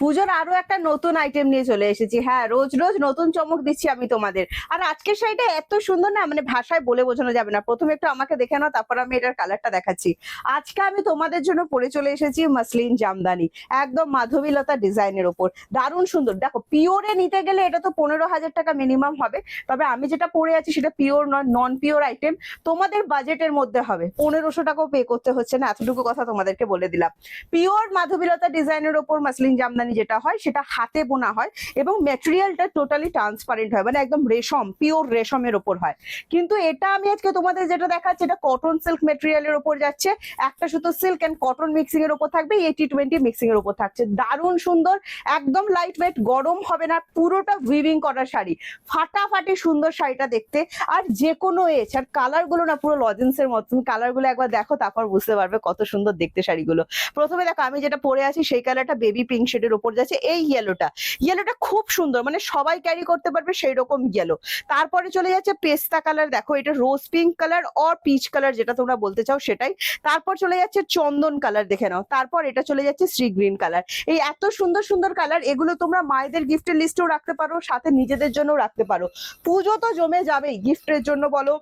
পুজোর আরও একটা নতুন আইটেম নিয়ে চলে এসেছি। হ্যাঁ রোজ রোজ নতুন চমক দিচ্ছি আমি তোমাদের। আর আজকের শাড়িটা এত সুন্দর না মানে ভাষায় বলে বোঝানো যাবে না। প্রথমে একটু আমাকে দেখে নাও, তারপর আমি এটার কালারটা দেখাচ্ছি। আজকে আমি তোমাদের জন্য পরে চলে এসেছি মাসলিন জামদানি, একদম মাধবীলতা ডিজাইনের ওপর। দারুণ সুন্দর। দেখো পিওরে নিতে গেলে এটা তো পনেরো হাজার টাকা মিনিমাম হবে। তবে আমি যেটা পরে আছি সেটা পিওর নয় নন পিওর আইটেম তোমাদের বাজেটের মধ্যে হবে। পনেরোশো টাকাও পে করতে হচ্ছে না, এতটুকু কথা তোমাদেরকে বলে দিলাম। পিওর মাধবীলতা ডিজাইনের ওপর মাসলিন জামদানি যেটা হয়, সেটা হাতে বোনা হয় এবং ম্যাটেরিয়ালটা টোটালি ট্রান্সপারেন্ট হয় মানে একদম রেশম পিওর রেশমের ওপর হয়। কিন্তু এটা আমি আজকে তোমাদের যেটা দেখাচ্ছি, এটা কটন সিল্ক মেটেরিয়ালের ওপর যাচ্ছে। একটা শুধু সিল্ক এন্ড কটন মিক্সিং এর ওপর থাকবে এইটি টোয়েন্টি মিক্সিং এর ওপর থাকছে। দারুণ সুন্দর, একদম লাইট ওয়েট গরম হবে না, পুরোটা উইভিং করা শাড়ি। ফাটাফাটি সুন্দর শাড়িটা দেখতে। আর যে কোনো এজ আর কালারগুলো না পুরো লজেন্সের মতো। তুমি কালারগুলো একবার দেখো, তারপর বুঝতে পারবে কত সুন্দর দেখতে শাড়িগুলো। প্রথমে দেখো, আমি যেটা পরে আছি, সেই কালারটা বেবি পিঙ্ক শেডের ওপর যাচ্ছে এই ইয়েলোটা ইয়েলোটা খুব সুন্দর মানে সবাই ক্যারি করতে পারবে সেই রকম ইয়েলো তারপরে চলে যাচ্ছে পেস্তা কালার দেখো এটা rose pink colour or peach colour যেটা তোমরা বলতে চাও সেটাই। তারপর চলে যাচ্ছে চন্দন কালার দেখে নাও। তারপর এটা চলে যাচ্ছে শ্রী গ্রিন কালার এই এত সুন্দর সুন্দর কালার এগুলো তোমরা মায়েদের গিফটের লিস্টেও রাখতে পারো, সাথে নিজেদের জন্য রাখতে পারো। পুজো তো জমে যাবেই গিফটের জন্য বলো।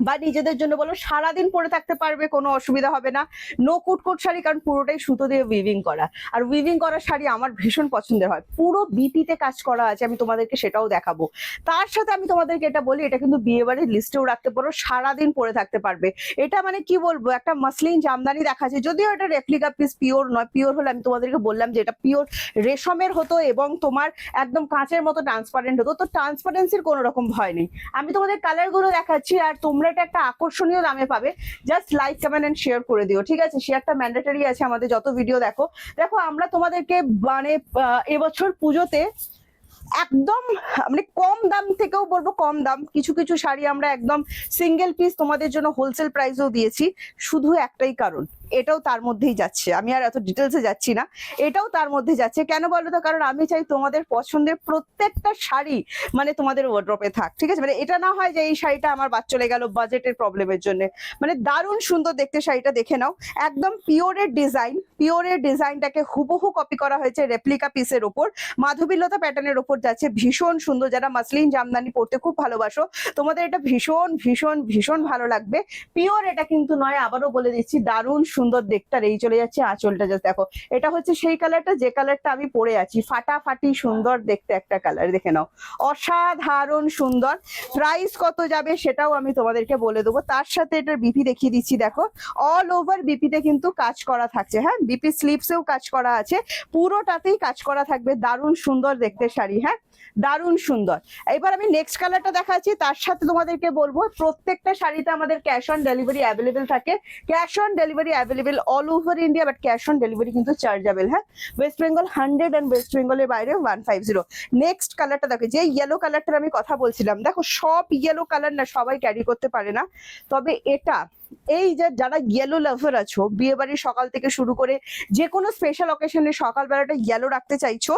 বা নিজেদের জন্য বলো, সারাদিন পরে থাকতে পারবে, কোনো অসুবিধা হবে না। নো কুটকুট শাড়ি, কারণ পুরোটাই সুতো দিয়ে উইভিং করা। আর উইভিং করা শাড়ি আমার ভীষণ পছন্দের হয়। পুরো বিপিতে কাজ করা আছে, আমি তোমাদেরকে সেটাও দেখাবো। তার সাথে আমি তোমাদেরকে এটা বলি, এটা কিন্তু বিয়ে বাড়ির লিস্টেও রাখতে পারো, সারাদিন পরে থাকতে পারবে। এটা মানে কি বলব, একটা মাসলিন জামদানি দেখাচ্ছে যদিও এটা রেপ্লিকা পিস পিওর নয় পিওর হলে আমি তোমাদেরকে বললাম যে এটা পিওর রেশমের হতো এবং তোমার একদম কাঁচের মতো ট্রান্সপারেন্ট হতো। তো ট্রান্সপারেন্সির কোনো রকম ভয় নেই। আমি তোমাদের কালারগুলো দেখাচ্ছি, আর তোমরা এটা একটা আকর্ষণীয় দামে পাবে। Just like comment and share করে দিও, ঠিক আছে? শেয়ারটা ম্যান্ডেটারি আছে আমাদের যত ভিডিও দেখো। দেখো, আমরা তোমাদেরকে মানে এবছর পুজোতে একদম মানে কম দাম থেকেও বলব কম দাম। কিছু কিছু শাড়ি আমরা একদম সিঙ্গেল পিস তোমাদের জন্য হোলসেল প্রাইসেও দিয়েছি। শুধু একটাই কারণ। এটাও তার মধ্যেই যাচ্ছে। আমি আর এত ডিটেলসে যাচ্ছি না। এটাও তার মধ্যে যাচ্ছে। কেন বলো তো? কারণ আমি চাই তোমাদের পছন্দের প্রত্যেকটা শাড়ি মানে তোমাদের ওয়ার্ড্রপে থাক। ঠিক আছে? মানে এটা না হয় যে এই শাড়িটা আমার বাদ চলে গেল বাজেটের প্রবলেমের জন্য। মানে দারুণ সুন্দর দেখতে শাড়িটা দেখে নাও। একদম পিওরের ডিজাইন পিওরের ডিজাইনটাকে হুবহু কপি করা হয়েছে রেপ্লিকা পিসের ওপর। মাধবীলতা প্যাটার্নের ওপর যাচ্ছে। ভীষণ সুন্দর। যারা মাসলিন জামদানি পরতে খুব ভালোবাসো, তোমাদের এটা ভীষণ ভীষণ ভীষণ ভালো লাগবে। পিওর এটা কিন্তু নয়, আবারও বলে দিচ্ছি, দারুণ সুন্দর দেখতে এই চলে যাচ্ছে আঁচলটা জাস্ট দেখো। এটা হচ্ছে সেই কালারটা যে কালারটা আমি পরে আছি। ফাটাফাটি সুন্দর দেখতে একটা কালার দেখে নাও। অসাধারণ সুন্দর। প্রাইস কত যাবে সেটাও আমি তোমাদেরকে বলে দেবো। তার সাথে এটার বিপি দেখিয়ে দিচ্ছি, দেখো। অল ওভার বিপিতে কিন্তু কাজ করা থাকছে। হ্যাঁ বিপি স্লিপসেও কাজ করা আছে। পুরোটাতেই কাজ করা থাকবে। দারুণ সুন্দর দেখতে শাড়ি হ্যাঁ? দারুণ সুন্দর। এবার আমি নেক্সট কালারটা দেখাচ্ছি। তার সাথে তোমাদেরকে বলব, প্রত্যেকটা শাড়িতে আমাদের ক্যাশ অন ডেলিভারি অ্যাভেলেবেল থাকে। Cash on delivery available all over India but cash on delivery কিন্তু চার্জেবল হ্যাঁ? West Bengal hundred and West বেঙ্গলের বাইরে ওয়ান ফাইভ জিরো নেক্সট কালারটা দেখো, যে ইয়েলো কালারটার আমি কথা বলছিলাম, দেখো সব ইয়েলো কালার না সবাই ক্যারি করতে পারে না। তবে এটা এই যে যারা ইয়েলো লাভার আছো বিয়ে বাড়ির সকাল থেকে শুরু করে যে কোনো স্পেশাল অকেশনে সকালবেলাটা ইয়েলো রাখতে চাইছো,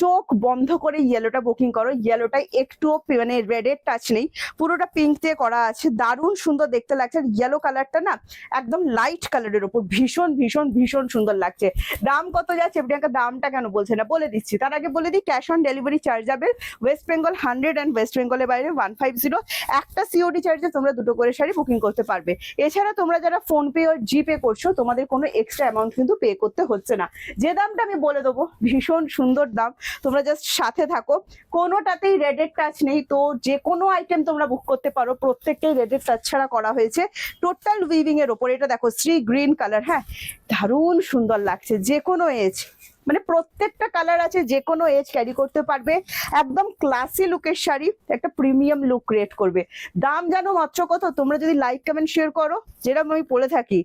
চোখ বন্ধ করে ইয়েলোটা বুকিং করো। ইয়েলোটা একটুও মানে রেডের টাচ নেই। পুরোটা পিঙ্ক দিয়ে করা আছে। দারুণ সুন্দর দেখতে লাগছে। আর ইয়েলো কালারটা না একদম লাইট কালারের উপর ভীষণ ভীষণ ভীষণ সুন্দর লাগছে। দাম কত যাচ্ছে? প্রিয়াঙ্কা দামটা কেন বলছে না? বলে দিচ্ছি। তার আগে বলে দিই ক্যাশ অন ডেলিভারি চার্জ যাবে West Bengal hundred and West বেঙ্গলের বাইরে ওয়ান ফাইভ জিরো একটা সিওডি চার্জে তোমরা দুটো করে শাড়ি বুকিং করতে পারবে। এছাড়া তোমরা যারা ফোন পে ও জিপে করছ, তোমাদের কোনো এক্সট্রা অ্যামাউন্ট কিন্তু পে করতে হচ্ছে না। যে দামটা আমি বলে দেবো, ভীষণ সুন্দর দাম। তোমরা জাস্ট সাথে থাকো। কোনোটাতেই রেডেড টাচ নেই। তো যে কোনো আইটেম তোমরা বুক করতে পারো। প্রত্যেকটাই রেডের টাচ ছাড়া করা হয়েছে। টোটাল উইভিং এর ওপর, এটা দেখো, শ্রী গ্রিন কালার হ্যাঁ? দারুণ সুন্দর লাগছে। যে কোনো এজ মানে প্রত্যেকটা কালার আছে যে কোনো এজ ক্যারি করতে পারবে। একদম ক্লাসি লুকের শাড়ি, একটা প্রিমিয়াম লুক ক্রিয়েট করবে। দাম জানো মাত্র কত? তোমরা যদি লাইক কমেন্ট শেয়ার করো, যেরকম আমি বলে থাকি,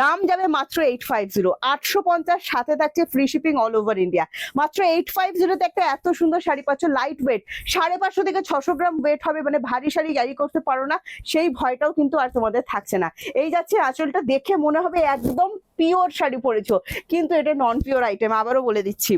দাম যাবে মাত্র এইট ফাইভ জিরো আটশো পঞ্চাশ সাথে থাকছে free shipping all over India মাত্র এইট ফাইভ জিরোতে একটা এত সুন্দর শাড়ি পাচ্ছ লাইট ওয়েট সাড়ে পাঁচশো থেকে ছশো গ্রাম ওয়েট হবে মানে ভারী শাড়ি ক্যারি করতে পারো না। সেই ভয়টাও কিন্তু আর তোমাদের থাকছে না। এই যাচ্ছে আঁচলটা দেখে মনে হবে একদম পিওর শাড়ি পরেছো। কিন্তু এটা নন পিওর আইটেম আবারও বলে দিচ্ছি।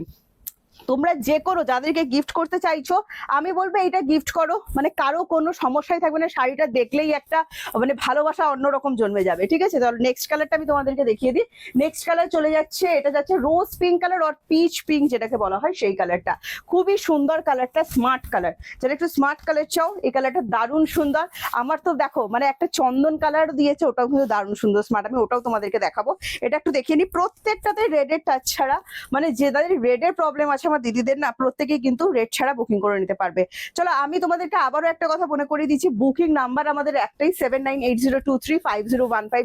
তোমরা যে করো যাদেরকে গিফট করতে চাইছো, আমি বলব এটা গিফট করো। মানে কারও কোনো সমস্যাই থাকবে না, শাড়িটা দেখলেই একটা মানে ভালোবাসা অন্যরকম জন্মে যাবে, ঠিক আছে? তাহলে নেক্সট কালারটা আমি তোমাদেরকে দেখিয়ে দিই। নেক্সট কালার চলে যাচ্ছে, এটা যাচ্ছে রোজ পিঙ্ক কালার আর পিচ পিঙ্ক যেটাকে বলা হয় সেই কালারটা খুবই সুন্দর কালারটা স্মার্ট কালার যারা একটু স্মার্ট কালার চাও, এই কালারটা দারুণ সুন্দর। আমার তো দেখো মানে একটা চন্দন কালার দিয়েছে, ওটাও কিন্তু দারুণ সুন্দর স্মার্ট আমি ওটাও তোমাদেরকে দেখাবো। এটা একটু দেখিয়ে নিই, প্রত্যেকটাতে রেডের টাচ ছাড়া মানে যে যাদের রেডের প্রবলেম আছে আমার দিদিদের না প্রত্যেকেই কিন্তু রেড ছাড়া বুকিং করে নিতে পারবে। চলো, আমি তোমাদেরকে আবারও একটা কথা মনে করিয়ে দিচ্ছি। বুকিং নাম্বার আমাদের একটাই সেভেন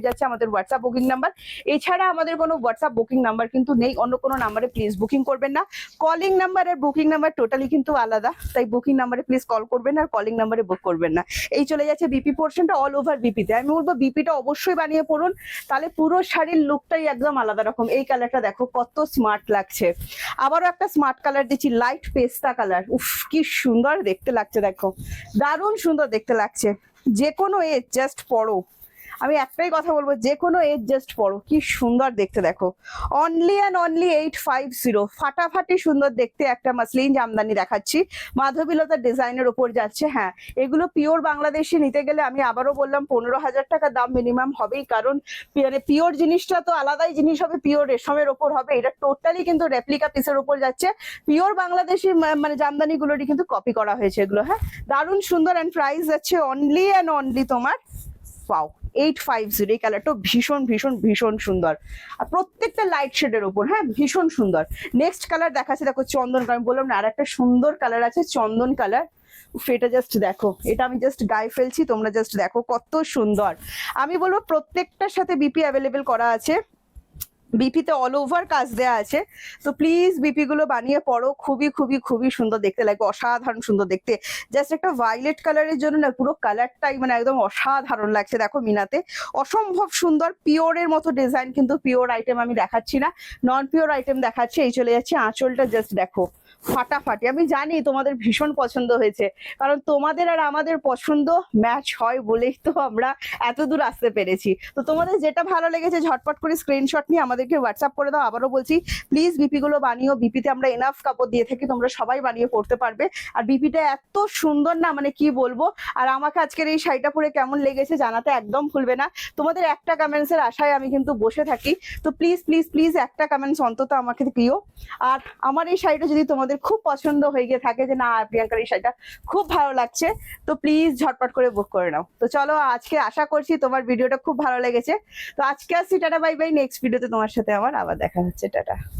যাচ্ছে আমাদের হোয়াটসঅ্যাপ বুকিং নাম্বার এছাড়া আমাদের কোনো হোয়াটসঅ্যাপ বুকিং নাম্বার কিন্তু নেই, অন্য কোনো নাম্বারে প্লিজ বুকিং করবেন না। কলিং নাম্বার আর বুকিং নাম্বার টোটালি কিন্তু আলাদা, তাই বুকিং নাম্বারে প্লিজ কল করবেন আর কলিং নাম্বারে বুক করবেন না। এই চলে যাচ্ছে বিপি পোর্শনটা অল ওভার বিপিতে আমি বলব বিপিটা অবশ্যই বানিয়ে পড়ুন, তাহলে পুরো শাড়ির লুকটাই একদম আলাদা রকম। এই কালারটা দেখো, কত স্মার্ট লাগছে। আবারও একটা স্মার্ট কালার দিচ্ছি লাইট পেস্তা কালার উফ, কি সুন্দর দেখতে লাগছে, দেখো। দারুণ সুন্দর দেখতে লাগছে। যে কোনো এজ জাস্ট পড়ো আমি একটাই কথা বলব যে কোনো এজ জাস্ট পড়ো। কি সুন্দর দেখতে দেখো। Only and only eight five zero ফাটাফাটি সুন্দর দেখতে একটা মাসলিন জামদানি দেখাচ্ছি। মাধবীলতার ডিজাইনের ওপর যাচ্ছে হ্যাঁ। এগুলো পিওর বাংলাদেশি নিতে গেলে আমি আবারও বললাম, পনেরো হাজার টাকা দাম মিনিমাম হবেই, কারণ মানে পিওর জিনিসটা তো আলাদাই জিনিস হবে পিওর রেশমের ওপর হবে। এটা টোটালি কিন্তু রেপ্লিকা পিসের ওপর যাচ্ছে। পিওর বাংলাদেশি মানে জামদানিগুলোরই কিন্তু কপি করা হয়েছে এগুলো হ্যাঁ। দারুণ সুন্দর অ্যান্ড প্রাইস যাচ্ছে অনলি অ্যান্ড অনলি তোমার পাও এইট ফাইভ জিরো এই কালারটা ভীষণ ভীষণ ভীষণ সুন্দর। আর প্রত্যেকটা লাইট শেডের ওপর হ্যাঁ ভীষণ সুন্দর। নেক্সট কালার দেখাচ্ছে, দেখো চন্দন আমি বললাম না আর একটা সুন্দর কালার আছে, চন্দন কালার এটা জাস্ট দেখো, এটা আমি জাস্ট গায়ে ফেলছি, তোমরা জাস্ট দেখো কত সুন্দর। আমি বলব প্রত্যেকটার সাথে বিপি অ্যাভেলেবেল করা আছে। বিপিতে অল ওভার কাজ দেয়া আছে। তো প্লিজ বিপি গুলো বানিয়ে পড়ো। খুবই খুবই খুবই সুন্দর দেখতে লাগবে। অসাধারণ সুন্দর দেখতে। জাস্ট একটা ভায়োলেট কালারের জন্য না, পুরো কালারটাই মানে একদম অসাধারণ লাগছে দেখো মিনাতে। অসম্ভব সুন্দর পিওরের মতো ডিজাইন কিন্তু পিওর আইটেম আমি দেখাচ্ছি না। নন পিওর আইটেম দেখাচ্ছি। এই চলে যাচ্ছে আঁচলটা জাস্ট দেখো। ফাটাফাটি। আমি জানি তোমাদের ভীষণ পছন্দ হয়েছে, কারণ তোমাদের আর আমাদের পছন্দ ম্যাচ হয় বলেই তো আমরা এত দূর আসতে পেরেছি। তো তোমাদের যেটা ভালো লেগেছে, ঝটপট করে স্ক্রিনশট নিয়ে আমাদেরকে হোয়াটসঅ্যাপ করে দাও। আবারও বলছি প্লিজ বিপি গুলো বানিও। বিপিতে আমরা এনাফ কাপড় দিয়ে থাকি, তোমরা সবাই বানিয়ে পড়তে পারবে। আর বিপিটা এত সুন্দর না মানে কি বলব? আর আমাকে আজকের এই শাড়িটা পরে কেমন লেগেছে জানাতে একদম ভুলবে না। তোমাদের একটা কমেন্টস এর আশায় আমি কিন্তু বসে থাকি। তো প্লিজ প্লিজ প্লিজ একটা কমেন্টস অন্তত আমাকে দিও। আর আমার এই শাড়িটা যদি তোমাদের খুব পছন্দ হয়ে গিয়ে থাকে যে, না, প্রিয়াঙ্কার এই শাড়িটা খুব ভালো লাগছে। তো প্লিজ ঝটপট করে বুক করে নাও। তো চলো, আজকে আশা করছি তোমার ভিডিওটা খুব ভালো লেগেছে। তো আজকে আসছি টাটা বাই বাই নেক্সট ভিডিওতে তোমার সাথে আমার আবার দেখা হচ্ছে। টাটা।